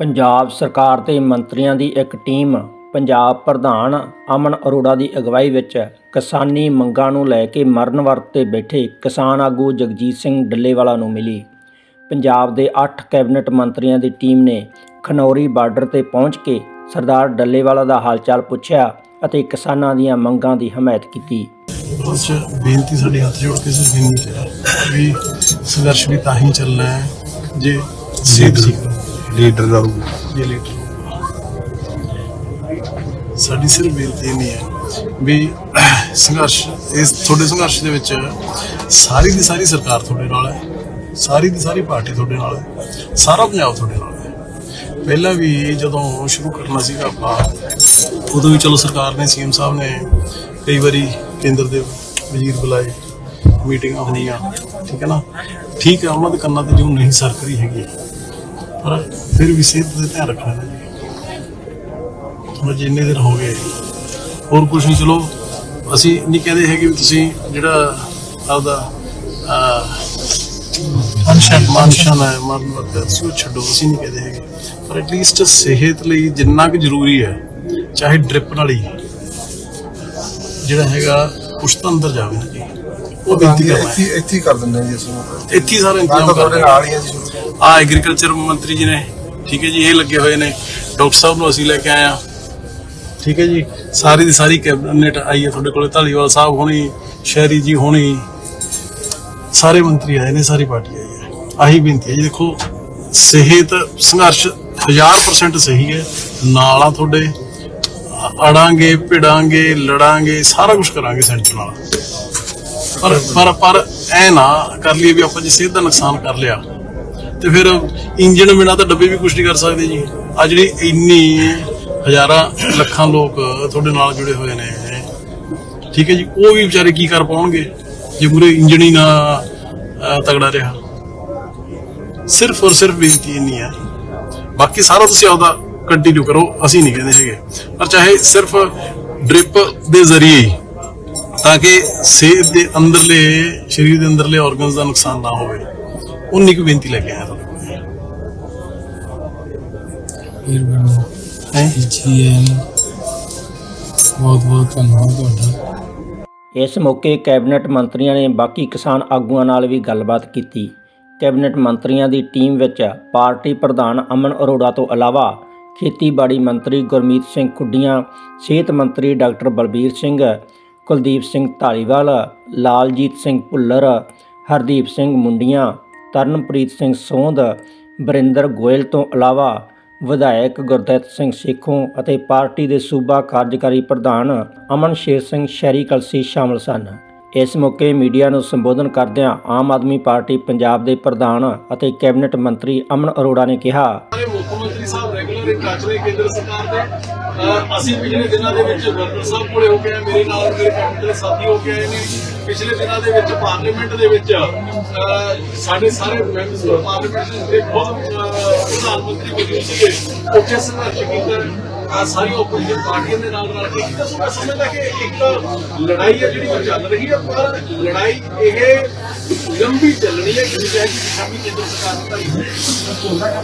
ਪੰਜਾਬ ਸਰਕਾਰ ਤੇ ਮੰਤਰੀਆਂ ਦੀ ਇੱਕ ਟੀਮ, ਪੰਜਾਬ ਪ੍ਰਧਾਨ ਅਮਨ ਅਰੋੜਾ ਦੀ ਅਗਵਾਈ ਵਿੱਚ ਕਿਸਾਨੀ ਮੰਗਾਂ ਨੂੰ ਲੈ ਕੇ ਮਰਨ ਵਰਤ ਤੇ ਬੈਠੇ ਕਿਸਾਨ ਆਗੂ ਜਗਜੀਤ ਸਿੰਘ ਡੱਲੇਵਾਲਾ ਨੂੰ ਮਿਲੀ। ਪੰਜਾਬ ਦੇ 8 ਕੈਬਨਿਟ ਮੰਤਰੀਆਂ ਦੀ ਟੀਮ ਨੇ ਖਨੌਰੀ ਬਾਰਡਰ ਤੇ ਪਹੁੰਚ ਕੇ ਸਰਦਾਰ ਡੱਲੇਵਾਲਾ ਦਾ ਹਾਲਚਾਲ ਪੁੱਛਿਆ ਅਤੇ ਕਿਸਾਨਾਂ ਦੀਆਂ ਮੰਗਾਂ ਦੀ ਹਮਾਇਤ ਕੀਤੀ। ਕੁਛ ਬੇਨਤੀ ਸਾਡੇ ਹੱਥ ਜੋੜ ਕੇ ਸਿਰਫ ਵੀ ਸੰਘਰਸ਼ ਵੀ ਤਾਂ ਹੀ ਚੱਲਣਾ ਹੈ, ਜੇ ਸਿੱਧ ਲੀਡਰ ਰਹੂ ਜੇ ਲੀਡਰ। ਸਾਡੀ ਸਿਰਫ ਬੇਨਤੀ ਇੰਨੀ ਹੈ ਵੀ ਸੰਘਰਸ਼, ਇਸ ਤੁਹਾਡੇ ਸੰਘਰਸ਼ ਦੇ ਵਿੱਚ ਸਾਰੀ ਦੀ ਸਾਰੀ ਸਰਕਾਰ ਤੁਹਾਡੇ ਨਾਲ ਹੈ, ਸਾਰੀ ਦੀ ਸਾਰੀ ਪਾਰਟੀ ਤੁਹਾਡੇ ਨਾਲ ਹੈ, ਸਾਰਾ ਪੰਜਾਬ ਤੁਹਾਡੇ ਨਾਲ ਹੈ। ਪਹਿਲਾਂ ਵੀ ਜਦੋਂ ਸ਼ੁਰੂ ਕਰਨਾ ਸੀਗਾ ਆਪਾਂ, ਉਦੋਂ ਵੀ ਚਲੋ ਸਰਕਾਰ ਨੇ, ਸੀਐਮ ਸਾਹਿਬ ਨੇ ਕਈ ਵਾਰੀ ਕੇਂਦਰ ਦੇ ਵਜ਼ੀਰ ਬੁਲਾਏ, ਮੀਟਿੰਗਾਂ ਹੋਈਆਂ ਠੀਕ ਹੈ ਨਾ? ਠੀਕ ਹੈ, ਉਹਨਾਂ ਦੇ ਕੰਨਾਂ ਤੇ ਜੋ ਨਹੀਂ ਸਰਕਰੀ ਹੈਗੀ ਪਰ ਫਿਰ ਵੀ ਸਿਹਤ ਦਾ ਧਿਆਨ ਰੱਖਣਾ। ਹੈ ਹੁਣ ਜਿੰਨੇ ਦਿਨ ਹੋ ਗਏ, ਹੋਰ ਕੁਝ ਨਹੀਂ, ਚਲੋ, ਅਸੀਂ ਨਹੀਂ ਕਹਿੰਦੇ ਹੈਗੇ ਵੀ ਤੁਸੀਂ ਜਿਹੜਾ ਆਪਦਾ ਅਨਸ਼ਨ ਮਾਨਸ਼ਨ ਹੈ, ਮਰਨ ਵਕਤ ਤੁਸੀਂ ਉਹ ਛੱਡੋ, ਅਸੀਂ ਨਹੀਂ ਕਹਿੰਦੇ ਹੈਗੇ। ਪਰ ਐਟਲੀਸਟ ਸਿਹਤ ਲਈ ਜਿੰਨਾ ਕੁ ਜ਼ਰੂਰੀ ਹੈ, ਚਾਹੇ ਡ੍ਰਿਪ ਨਾਲ ਹੀ, ਜਿਹੜਾ ਹੈਗਾ, ਕੁਛ ਤਾਂ ਅੰਦਰ ਜਾਵੇ ਨਾ ਜੀ। ਉਹ ਬੇਨਤੀ ਕਰਨਾ ਹੈ। ਇੱਥੇ ਇੱਥੇ ਹੀ ਕਰ ਦਿੰਦੇ ਜੀ ਅਸੀਂ ਇੱਥੇ ਹੀ ਸਾਰਾ ਇੰਤਜ਼ਾਮ ਤੁਹਾਡੇ ਨਾਲ ਹੀ ਹਾਂ ਜੀ। ਆ ਐਗਰੀਕਲਚਰ ਮੰਤਰੀ ਜੀ ਨੇ ਠੀਕ ਹੈ ਜੀ ਇਹ ਲੱਗੇ ਹੋਏ ਨੇ। ਡਾਕਟਰ ਸਾਹਿਬ ਨੂੰ ਅਸੀਂ ਲੈ ਕੇ ਆਏ ਆ ਠੀਕ ਹੈ ਜੀ ਸਾਰੀ ਦੀ ਸਾਰੀ ਕੈਬਨਿਟ ਆਈ ਹੈ ਤੁਹਾਡੇ ਕੋਲੇ ਢਾਲੀਵਾਲ ਸਾਹਿਬ ਹੋਣੀ ਸ਼ਹਿਰੀ ਜੀ ਹੋਣੀ ਸਾਰੇ ਮੰਤਰੀ ਆਏ ਨੇ ਸਾਰੀ ਪਾਰਟੀ ਆਈ ਹੈ। ਆਹੀ ਬੇਨਤੀ ਹੈ ਜੀ ਦੇਖੋ ਸਿਹਤ ਸੰਘਰਸ਼ 1000% ਸਹੀ ਹੈ ਨਾਲ ਆ ਤੁਹਾਡੇ ਅੜਾਂਗੇ ਭਿੜਾਂਗੇ ਲੜਾਂਗੇ ਸਾਰਾ ਕੁਝ ਕਰਾਂਗੇ ਸੈਂਟਰ ਨਾਲ। ਪਰ ਪਰ ਪਰ ਐ ਨਾ ਕਰ ਲਈਏ ਵੀ ਆਪਾਂ ਜੇ ਸਿਹਤ ਦਾ ਨੁਕਸਾਨ ਕਰ ਲਿਆ। ਤੇ ਫਿਰ ਇੰਜਣ ਬਿਨਾ ਤਾਂ ਡੱਬੇ ਵੀ ਕੁਝ ਨਹੀਂ ਕਰ ਸਕਦੇ ਜੀ। ਆ ਜਿਹੜੀ ਇੰਨੀ ਹਜ਼ਾਰਾਂ ਲੱਖਾਂ ਲੋਕ ਤੁਹਾਡੇ ਨਾਲ ਜੁੜੇ ਹੋਏ ਨੇ, ਠੀਕ ਹੈ ਜੀ, ਉਹ ਵੀ ਵਿਚਾਰੇ ਕੀ ਕਰ ਪਾਉਣਗੇ ਜੇ ਪੂਰੇ ਇੰਜਣ ਹੀ ਨਾ ਤਗੜਾ ਰਿਹਾ। ਸਿਰਫ ਔਰ ਸਿਰਫ ਬੇਨਤੀ ਇੰਨੀ ਹੈ। ਬਾਕੀ ਸਾਰਾ ਤੁਸੀਂ ਆਪਦਾ ਕੰਟੀਨਿਊ ਕਰੋ, ਅਸੀਂ ਨਹੀਂ ਕਹਿੰਦੇ ਹੈਗੇ। ਪਰ ਚਾਹੇ ਸਿਰਫ ਡ੍ਰਿਪ ਦੇ ਜ਼ਰੀਏ ਤਾਂ ਕਿ ਸਿਹਤ ਦੇ ਅੰਦਰਲੇ ਸਰੀਰ ਦੇ ਅੰਦਰਲੇ ਆਰਗਨਸ ਦਾ ਨੁਕਸਾਨ ਨਾ ਹੋਵੇ। ਉਨੀ ਕੁ ਬੇਨਤੀ ਲੈ ਕੇ ਆਇਆ ਤੁਹਾਡੇ ਕੋਲ ਮਿਹਰਬਾਨੀ ਹੈਂ? ਜੀ ਐਨ ਬਹੁਤ ਬਹੁਤ ਧੰਨਵਾਦ ਤੁਹਾਡਾ। ਇਸ ਮੌਕੇ ਕੈਬਨਿਟ ਮੰਤਰੀਆਂ ਨੇ ਬਾਕੀ ਕਿਸਾਨ ਆਗੂਆਂ ਨਾਲ ਵੀ ਗੱਲਬਾਤ ਕੀਤੀ। ਕੈਬਨਿਟ ਮੰਤਰੀਆਂ ਦੀ ਟੀਮ ਵਿੱਚ ਪਾਰਟੀ ਪ੍ਰਧਾਨ ਅਮਨ ਅਰੋੜਾ ਤੋਂ ਇਲਾਵਾ ਖੇਤੀਬਾੜੀ ਮੰਤਰੀ ਗੁਰਮੀਤ ਸਿੰਘ ਕੁੱਡੀਆਂ ਸਿਹਤ ਮੰਤਰੀ ਡਾਕਟਰ ਬਲਬੀਰ ਸਿੰਘ ਕੁਲਦੀਪ ਸਿੰਘ ਧਾਲੀਵਾਲ, ਲਾਲਜੀਤ ਸਿੰਘ ਭੁੱਲਰ, ਹਰਦੀਪ ਸਿੰਘ ਮੁੰਡੀਆਂ, ਤਰਨਪ੍ਰੀਤ ਸਿੰਘ ਸੋਂਧ ਬਰਿੰਦਰ ਗੋਇਲ ਤੋਂ ਇਲਾਵਾ ਵਿਧਾਇਕ ਗੁਰਦਿੱਤ ਸਿੰਘ ਸੇਖੋਂ ਅਤੇ ਪਾਰਟੀ ਦੇ ਸੂਬਾ ਕਾਰਜਕਾਰੀ ਪ੍ਰਧਾਨ ਅਮਨ ਸ਼ੇਰ ਸਿੰਘ ਸ਼ਹਿਰੀ ਕਲਸੀ ਸ਼ਾਮਲ ਸਨ। ਇਸ ਮੌਕੇ ਮੀਡੀਆ ਨੂੰ ਸੰਬੋਧਨ ਕਰਦਿਆਂ ਆਮ ਆਦਮੀ ਪਾਰਟੀ ਪੰਜਾਬ ਦੇ ਪ੍ਰਧਾਨ ਅਤੇ ਕੈਬਨਿਟ ਮੰਤਰੀ ਅਮਨ ਅਰੋੜਾ ਨੇ ਕਿਹਾ, ਮੁੱਖ ਮੰਤਰੀ ਸਾਹਿਬ ਰੈਗੂਲਰ ਟੱਚ ਨੇ ਕੇਂਦਰ ਸਰਕਾਰ ਦੇ। ਅਸੀਂ ਪਿਛਲੇ ਦਿਨਾਂ ਦੇ ਵਿੱਚ ਗਵਰਨਰ ਸਾਹਿਬ ਕੋਲੇ ਹੋ ਕੇ ਮੇਰੇ ਨਾਲ ਮੇਰੇ ਕੈਬਨਿਟ ਸਾਥੀ ਹੋ ਕੇ ਆਏ ਨੇ। ਪਿਛਲੇ ਦਿਨਾਂ ਦੇ ਵਿੱਚ ਪਾਰਲੀਮੈਂਟ ਦੇ ਵਿੱਚ ਸਾਡੇ ਸਾਰੇ ਮੈਂਬਰਸ ਪਾਰਲੀਮੈਂਟ ਦੇ ਖੁਦ ਪ੍ਰਧਾਨ ਮੰਤਰੀ ਮੌਜੂਦ ਸੀਗੇ ਉੱਥੇ ਸੰਘਰਸ਼ ਕੀਤਾ ਆਹ ਸਾਰੀ ਆਪੋਜੀਸ਼ਨ ਪਾਰਟੀਆਂ ਦੇ ਨਾਲ ਰਲ ਕੇ ਕੀਤਾ ਸੋ ਮੈਂ ਸਮਝਦਾ ਕਿ ਇੱਕ ਲੜਾਈ ਹੈ ਜਿਹੜੀ ਉਹ ਚੱਲ ਰਹੀ ਹੈ, ਪਰ ਲੜਾਈ ਇਹ ਲੰਬੀ ਚੱਲਣੀ ਹੈ, ਜਿਵੇਂ ਕਿ ਸ਼ਾਮੀ ਕੇਂਦਰ ਸਰਕਾਰ ਦਾ